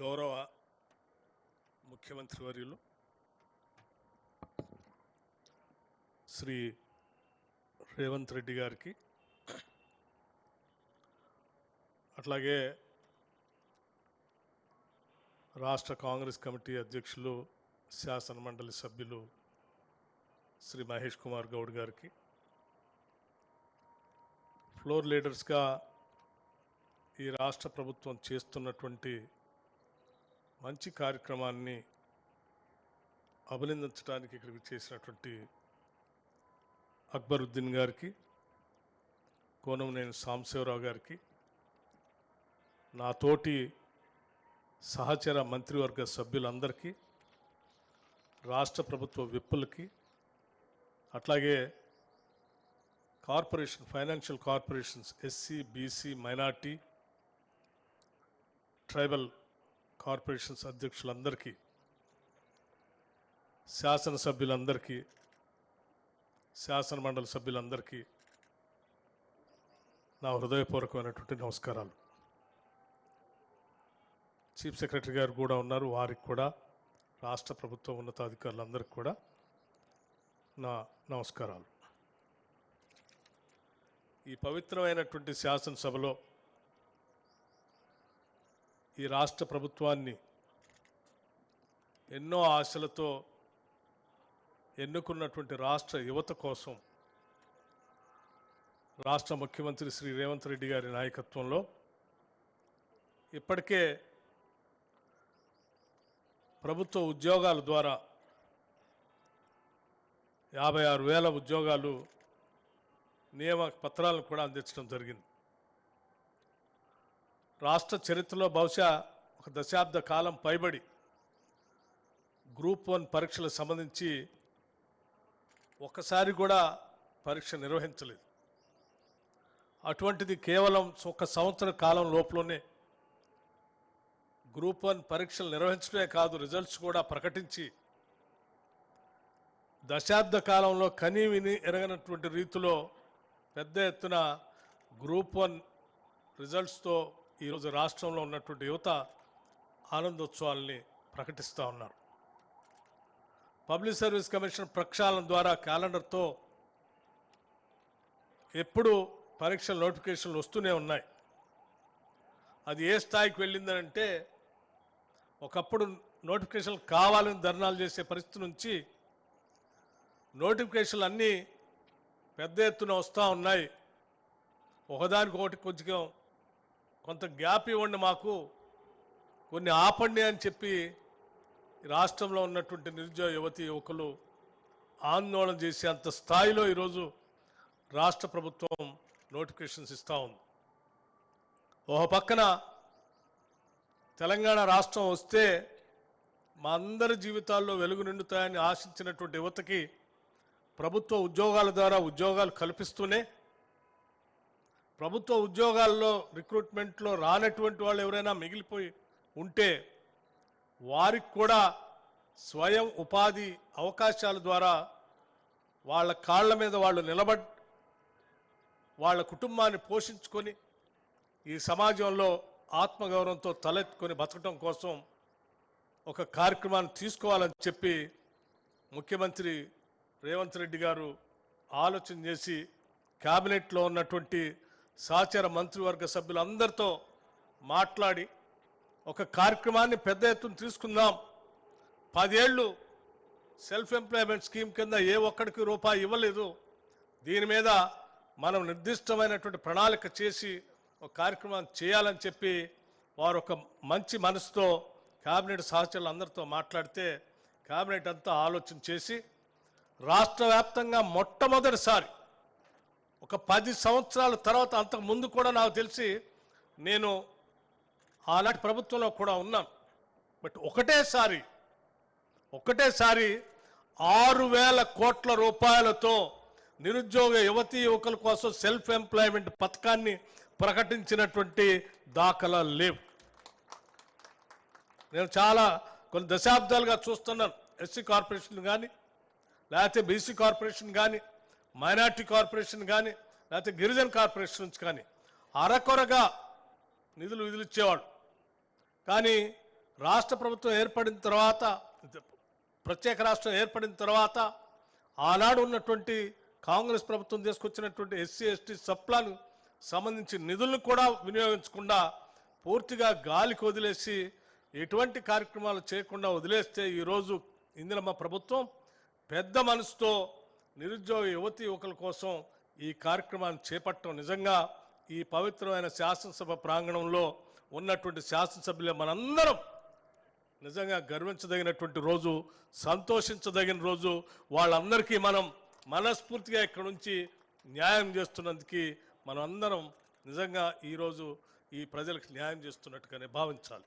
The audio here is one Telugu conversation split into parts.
గౌరవ ముఖ్యమంత్రి వర్యులు శ్రీ రేవంత్ రెడ్డి గారికి అట్లాగే రాష్ట్ర కాంగ్రెస్ కమిటీ అధ్యక్షులు శాసన మండలి సభ్యులు శ్రీ మహేష్ కుమార్ గౌడ్ గారికి ఫ్లోర్ లీడర్స్గా ఈ రాష్ట్ర ప్రభుత్వం చేస్తున్నటువంటి మంచి కార్యక్రమాన్ని అభినందించడానికి ఇక్కడికి చేసినటువంటి అక్బరుద్దీన్ గారికి కోనంనేని సాంబశివరావు గారికి నా తోటి సహచర మంత్రివర్గ సభ్యులందరికీ రాష్ట్ర ప్రభుత్వ విప్పులకి అట్లాగే corporation financial corporations SC BC minority tribal corporations అధ్యక్షులందరికీ శాసనసభ్యులందరికీ శాసనమండలి సభ్యులందరికీ నా హృదయపూర్వకమైనటువంటి నమస్కారాలు. చీఫ్ సెక్రటరీ గారు కూడా ఉన్నారు వారికి కూడా రాష్ట్ర ప్రభుత్వ ఉన్నతాధికారులందరికీ కూడా నా నమస్కారాలు. ఈ పవిత్రమైనటువంటి శాసనసభలో ఈ రాష్ట్ర ప్రభుత్వాన్ని ఎన్నో ఆశలతో ఎన్నుకున్నటువంటి రాష్ట్ర యువత కోసం రాష్ట్ర ముఖ్యమంత్రి శ్రీ రేవంత్ రెడ్డి గారి నాయకత్వంలో ఇప్పటికే ప్రభుత్వ ఉద్యోగాల ద్వారా యాభై ఆరు వేల ఉద్యోగాలు నియమ పత్రాలను కూడా అందించడం జరిగింది. రాష్ట్ర చరిత్రలో బహుశా ఒక దశాబ్ద కాలం పైబడి గ్రూప్ వన్ పరీక్షలకు సంబంధించి ఒక్కసారి కూడా పరీక్ష నిర్వహించలేదు. అటువంటిది కేవలం ఒక సంవత్సర కాలం లోపలనే గ్రూప్ వన్ పరీక్షలు నిర్వహించడమే కాదు రిజల్ట్స్ కూడా ప్రకటించి దశాబ్ద కాలంలో కనీ విని ఎరగనటువంటి రీతిలో పెద్ద ఎత్తున గ్రూప్ వన్ రిజల్ట్స్తో ఈరోజు రాష్ట్రంలో ఉన్నటువంటి యువత ఆనందోత్సవాల్ని ప్రకటిస్తూ ఉన్నారు. పబ్లిక్ సర్వీస్ కమిషన్ ప్రక్షాళన ద్వారా క్యాలెండర్తో ఎప్పుడు పరీక్షల నోటిఫికేషన్లు వస్తూనే ఉన్నాయి. అది ఏ స్థాయికి వెళ్ళిందనంటే ఒకప్పుడు నోటిఫికేషన్లు కావాలని ధర్నాలు చేసే పరిస్థితి నుంచి నోటిఫికేషన్లు అన్నీ పెద్ద ఎత్తున వస్తూ ఉన్నాయి. ఒకదానికి ఒకటి కొంచెం కొంత గ్యాప్ ఇవ్వండి మాకు. కొన్ని ఆపండి అని చెప్పి రాష్ట్రంలో ఉన్నటువంటి నిరుద్యోగ యువతి యువకులు ఆందోళన చేసే అంత స్థాయిలో ఈరోజు రాష్ట్ర ప్రభుత్వం నోటిఫికేషన్స్ ఇస్తూ ఉంది. ఒక పక్కన తెలంగాణ రాష్ట్రం వస్తే మా అందరి జీవితాల్లో వెలుగు నిండుతాయని ఆశించినటువంటి యువతకి ప్రభుత్వ ఉద్యోగాల ద్వారా ఉద్యోగాలు కల్పిస్తూనే ప్రభుత్వ ఉద్యోగాల్లో రిక్రూట్మెంట్లో రానటువంటి వాళ్ళు ఎవరైనా మిగిలిపోయి ఉంటే వారికి కూడా స్వయం ఉపాధి అవకాశాల ద్వారా వాళ్ళ కాళ్ళ మీద వాళ్ళు నిలబడి వాళ్ళ కుటుంబాన్ని పోషించుకొని ఈ సమాజంలో ఆత్మగౌరవంతో తలెత్తుకొని బతకడం కోసం ఒక కార్యక్రమాన్ని తీసుకోవాలని చెప్పి ముఖ్యమంత్రి రేవంత్ రెడ్డి గారు ఆలోచన చేసి క్యాబినెట్లో ఉన్నటువంటి సహచర మంత్రివర్గ సభ్యులందరితో మాట్లాడి ఒక కార్యక్రమాన్ని పెద్ద ఎత్తున తీసుకుందాం. పదేళ్ళు సెల్ఫ్ ఎంప్లాయ్మెంట్ స్కీమ్ కింద ఏ ఒక్కడికి రూపాయి ఇవ్వలేదు. దీని మీద మనం నిర్దిష్టమైనటువంటి ప్రణాళిక చేసి ఒక కార్యక్రమం చేయాలని చెప్పి వారు ఒక మంచి మనసుతో కేబినెట్ సహచరులు అందరితో మాట్లాడితే కేబినెట్ అంతా ఆలోచన చేసి రాష్ట్ర వ్యాప్తంగా మొట్టమొదటిసారి ఒక పది సంవత్సరాల తర్వాత అంతకు ముందు కూడా నాకు తెలిసి నేను ఆనాటి ప్రభుత్వంలో కూడా ఉన్నాను. బట్ ఒకటేసారి ఒకటేసారి ఆరు వేల కోట్ల రూపాయలతో నిరుద్యోగ యువతీ యువకుల కోసం సెల్ఫ్ ఎంప్లాయ్మెంట్ పథకాన్ని ప్రకటించినటువంటి దాఖలా లేవు. నేను చాలా కొన్ని దశాబ్దాలుగా చూస్తున్నాను. ఎస్సీ కార్పొరేషన్ కానీ లేకపోతే బీసీ కార్పొరేషన్ కానీ మైనార్టీ కార్పొరేషన్ కానీ లేకపోతే గిరిజన కార్పొరేషన్ నుంచి కానీ అరకొరగా నిధులు విధులు కానీ రాష్ట్ర ప్రభుత్వం ఏర్పడిన తర్వాత ప్రత్యేక రాష్ట్రం ఏర్పడిన తర్వాత ఆనాడు ఉన్నటువంటి కాంగ్రెస్ ప్రభుత్వం తీసుకొచ్చినటువంటి ఎస్సీ ఎస్టీ సప్లాను సంబంధించి నిధులను కూడా వినియోగించకుండా పూర్తిగా గాలికి వదిలేసి ఎటువంటి కార్యక్రమాలు చేయకుండా వదిలేస్తే ఈరోజు ఇందిరమ్మ ప్రభుత్వం పెద్ద మనసుతో నిరుద్యోగ యువతి యువకుల కోసం ఈ కార్యక్రమాన్ని చేపట్టడం నిజంగా ఈ పవిత్రమైన శాసనసభ ప్రాంగణంలో ఉన్నటువంటి శాసనసభ్యులు మనందరం నిజంగా గర్వించదగినటువంటి రోజు సంతోషించదగిన రోజు. వాళ్ళందరికీ మనం మనస్ఫూర్తిగా ఇక్కడ నుంచి న్యాయం చేస్తున్నందుకు మనం అందరం నిజంగా ఈరోజు ఈ ప్రజలకు న్యాయం చేస్తున్నట్టుగానే భావించాలి.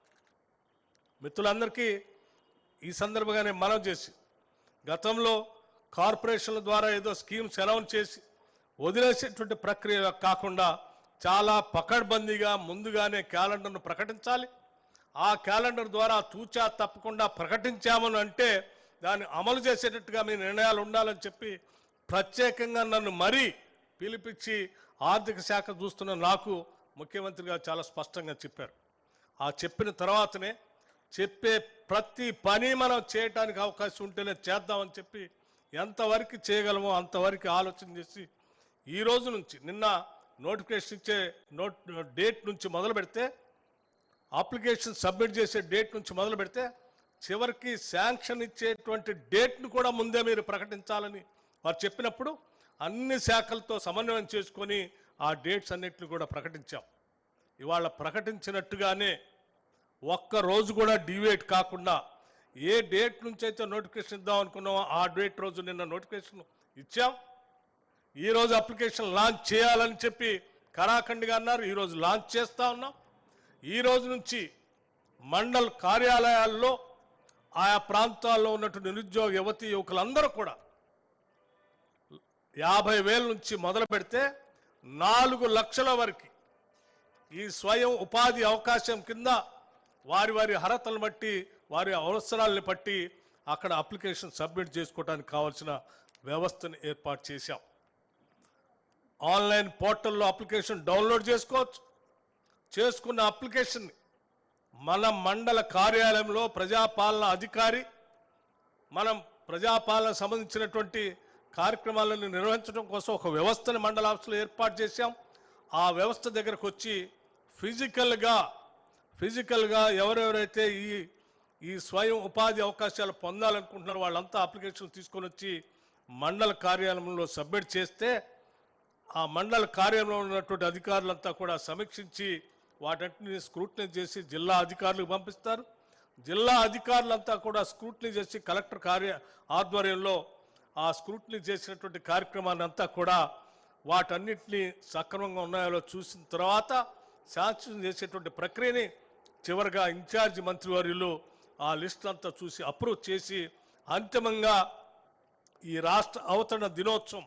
మిత్రులందరికీ ఈ సందర్భంగానే మనం చేసి గతంలో కార్పొరేషన్ల ద్వారా ఏదో స్కీమ్స్ అనౌన్స్ చేసి వదిలేసేటువంటి ప్రక్రియ కాకుండా చాలా పకడ్బందీగా ముందుగానే క్యాలెండర్ను ప్రకటించాలి. ఆ క్యాలెండర్ ద్వారా తూచా తప్పకుండా ప్రకటించామని అంటే దాన్ని అమలు చేసేటట్టుగా మీ నిర్ణయాలు ఉండాలని చెప్పి ప్రత్యేకంగా నన్ను మరీ పిలిపించి ఆర్థిక శాఖ చూస్తున్న నాకు ముఖ్యమంత్రిగా చాలా స్పష్టంగా చెప్పారు. ఆ చెప్పిన తర్వాతనే చెప్పే ప్రతి పని మనం చేయటానికి అవకాశం ఉంటేనే చేద్దామని చెప్పి ఎంతవరకు చేయగలమో అంతవరకు ఆలోచన చేసి ఈ రోజు నుంచి నిన్న నోటిఫికేషన్ ఇచ్చే నోట్ డేట్ నుంచి మొదలు పెడితే అప్లికేషన్ సబ్మిట్ చేసే డేట్ నుంచి మొదలు పెడితే చివరికి శాంక్షన్ ఇచ్చేటువంటి డేట్ను కూడా ముందే మీరు ప్రకటించాలని వారు చెప్పినప్పుడు అన్ని శాఖలతో సమన్వయం చేసుకొని ఆ డేట్స్ అన్నిటిని కూడా ప్రకటించాం. ఇవాళ ప్రకటించినట్టుగానే ఒక్క రోజు కూడా డివేట్ కాకుండా ఏ డేట్ నుంచి అయితే నోటిఫికేషన్ ఇద్దాం అనుకున్నామో ఆ డేట్ రోజు నిన్న నోటిఫికేషన్ ఇచ్చాం. ఈరోజు అప్లికేషన్ లాంచ్ చేయాలని చెప్పి కరాఖండిగా అన్నారు. ఈరోజు లాంచ్ చేస్తూ ఉన్నాం. ఈ రోజు నుంచి మండల్ కార్యాలయాల్లో ఆయా ప్రాంతాల్లో ఉన్నటువంటి నిరుద్యోగ యువతి యువకులందరూ కూడా యాభై వేల నుంచి మొదలు పెడితే నాలుగు లక్షల వరకు ఈ స్వయం ఉపాధి అవకాశం కింద వారి వారి అర్హతలను బట్టి వారి అవసరాలను బట్టి అక్కడ అప్లికేషన్ సబ్మిట్ చేసుకోవడానికి కావాల్సిన వ్యవస్థను ఏర్పాటు చేశాం. ఆన్లైన్ పోర్టల్లో అప్లికేషన్ డౌన్లోడ్ చేసుకోవచ్చు. చేసుకున్న అప్లికేషన్ని మన మండల కార్యాలయంలో ప్రజాపాలన అధికారి మనం ప్రజాపాలన సంబంధించినటువంటి కార్యక్రమాలను నిర్వహించడం కోసం ఒక వ్యవస్థను మండల ఆఫీసులో ఏర్పాటు చేశాం. ఆ వ్యవస్థ దగ్గరకు వచ్చి ఫిజికల్గా ఫిజికల్గా ఎవరెవరైతే ఈ ఈ స్వయం ఉపాధి అవకాశాలు పొందాలనుకుంటున్నారో వాళ్ళంతా అప్లికేషన్ తీసుకొని వచ్చి మండల కార్యాలయంలో సబ్మిట్ చేస్తే ఆ మండల కార్యాలయంలో ఉన్నటువంటి అధికారులంతా కూడా సమీక్షించి వాటన్నింటినీ స్క్రూటినీ చేసి జిల్లా అధికారులకు పంపిస్తారు. జిల్లా అధికారులంతా కూడా స్క్రూట్నీ చేసి కలెక్టర్ కార్య ఆధ్వర్యంలో ఆ స్క్రూటినీ చేసినటువంటి కార్యక్రమాన్ని అంతా కూడా వాటన్నిటిని సక్రమంగా ఉన్నాయో చూసిన తర్వాత శాంక్షన్ చేసేటువంటి ప్రక్రియని చివరిగా ఇన్ఛార్జి మంత్రివర్యులు ఆ లిస్ట్ అంతా చూసి అప్రూవ్ చేసి అంతిమంగా ఈ రాష్ట్ర అవతరణ దినోత్సవం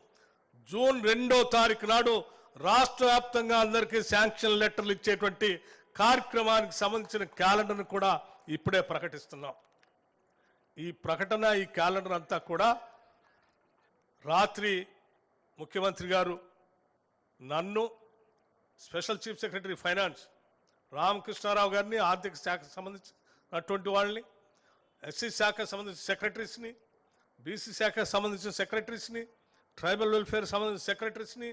జూన్ రెండో తారీఖు నాడు రాష్ట్ర వ్యాప్తంగా అందరికీ శాంక్షన్ లెటర్లు ఇచ్చేటువంటి కార్యక్రమానికి సంబంధించిన క్యాలెండర్ను కూడా ఇప్పుడే ప్రకటిస్తున్నాం. ఈ ప్రకటన ఈ క్యాలెండర్ అంతా కూడా రాత్రి ముఖ్యమంత్రి గారు నన్ను special chief secretary finance Ramakrishna Rao గారిని ఆర్థిక శాఖకు సంబంధించినటువంటి వాళ్ళని ఎస్సీ శాఖకు సంబంధించిన సెక్రటరీస్ని బీసీ శాఖకు సంబంధించిన సెక్రటరీస్ని ట్రైబల్ వెల్ఫేర్ సంబంధించిన సెక్రటరీస్ని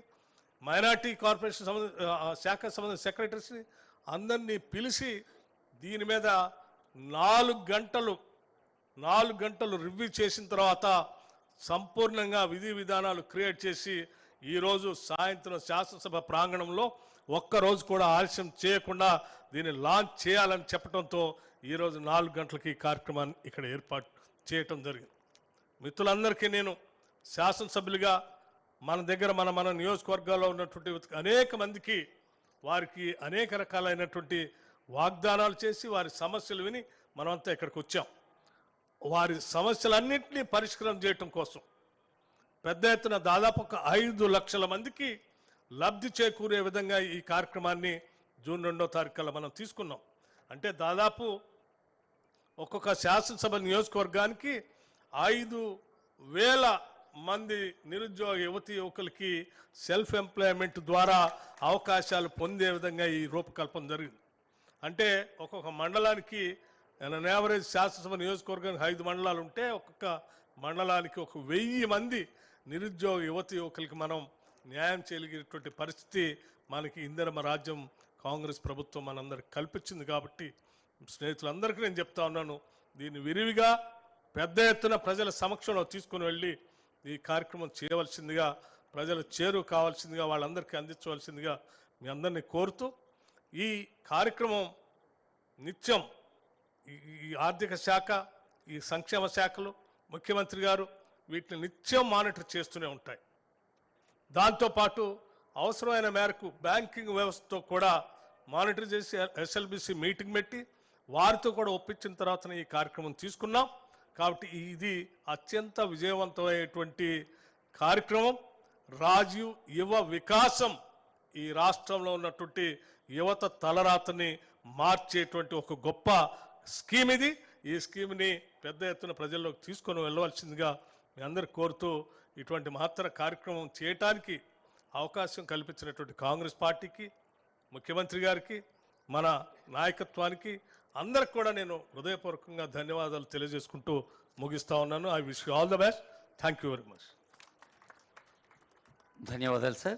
మైనార్టీ కార్పొరేషన్ సంబంధ శాఖకు సంబంధించిన సెక్రటరీస్ని అందరినీ పిలిచి దీని మీద నాలుగు గంటలు నాలుగు గంటలు రివ్యూ చేసిన తర్వాత సంపూర్ణంగా విధి విధానాలు క్రియేట్ చేసి ఈరోజు సాయంత్రం శాసనసభ ప్రాంగణంలో ఒక్కరోజు కూడా ఆలస్యం చేయకుండా దీన్ని లాంచ్ చేయాలని చెప్పడంతో ఈరోజు నాలుగు గంటలకి కార్యక్రమాన్ని ఇక్కడ ఏర్పాటు చేయటం జరిగింది. మిత్రులందరికీ నేను శాసనసభ్యులుగా మన దగ్గర మన మన నియోజకవర్గాల్లో ఉన్నటువంటి అనేక మందికి వారికి అనేక రకాలైనటువంటి వాగ్దానాలు చేసి వారి సమస్యలు విని మనమంతా ఇక్కడికి వచ్చాం. వారి సమస్యలన్నింటినీ పరిష్కారం చేయటం కోసం పెద్ద ఎత్తున దాదాపు ఒక ఐదు లక్షల మందికి లబ్ధి చేకూరే విధంగా ఈ కార్యక్రమాన్ని జూన్ రెండో తారీఖులో మనం తీసుకున్నాం. అంటే దాదాపు ఒక్కొక్క శాసనసభ నియోజకవర్గానికి ఐదు వేల మంది నిరుద్యోగ యువతి యువకులకి సెల్ఫ్ ఎంప్లాయ్మెంట్ ద్వారా అవకాశాలు పొందే విధంగా ఈ రూపకల్పన జరిగింది. అంటే ఒక్కొక్క మండలానికి అండ్ యావరేజ్ శాసనసభ నియోజకవర్గానికి ఐదు మండలాలు ఉంటే ఒక్కొక్క మండలానికి ఒక వెయ్యి మంది నిరుద్యోగ యువతి యువకులకి మనం న్యాయం చేయగలిగినటువంటి పరిస్థితి మనకి ఇందరమ రాజ్యం కాంగ్రెస్ ప్రభుత్వం మనందరికి కల్పించింది కాబట్టి స్నేహితులందరికీ నేను చెప్తా ఉన్నాను దీన్ని విరివిగా పెద్ద ఎత్తున ప్రజల సమక్షంలో తీసుకుని వెళ్ళి ఈ కార్యక్రమం చేయవలసిందిగా ప్రజలు చేరు కావాల్సిందిగా వాళ్ళందరికీ అందించవలసిందిగా మీ అందరినీ కోరుతూ ఈ కార్యక్రమం నిత్యం ఈ ఆర్థిక శాఖ ఈ సంక్షేమ శాఖలు ముఖ్యమంత్రి గారు వీటిని నిత్యం మానిటర్ చేస్తూనే ఉంటాయి. దాంతోపాటు అవసరమైన మేరకు బ్యాంకింగ్ వ్యవస్థతో కూడా మానిటర్ చేసి ఎస్ఎల్బిసి మీటింగ్ పెట్టి వారితో కూడా ఒప్పించిన తర్వాతనే ఈ కార్యక్రమం తీసుకున్నాం. కాబట్టి ఇది అత్యంత విజయవంతమైనటువంటి కార్యక్రమం. రాజీవ్ యువ వికాసం ఈ రాష్ట్రంలో ఉన్నటువంటి యువత తలరాతని మార్చేటువంటి ఒక గొప్ప స్కీమ్ ఇది. ఈ స్కీమ్ని పెద్ద ఎత్తున ప్రజల్లోకి తీసుకొని వెళ్ళవలసిందిగా మీ అందరు కోరుతూ ఇటువంటి మహత్తర కార్యక్రమం చేయటానికి అవకాశం కల్పించినటువంటి కాంగ్రెస్ పార్టీకి ముఖ్యమంత్రి గారికి మన నాయకత్వానికి అందరికి కూడా నేను హృదయపూర్వకంగా ధన్యవాదాలు తెలియజేసుకుంటూ ముగిస్తా ఉన్నాను. I wish all the best thank you very much ధన్యవాదాలు సార్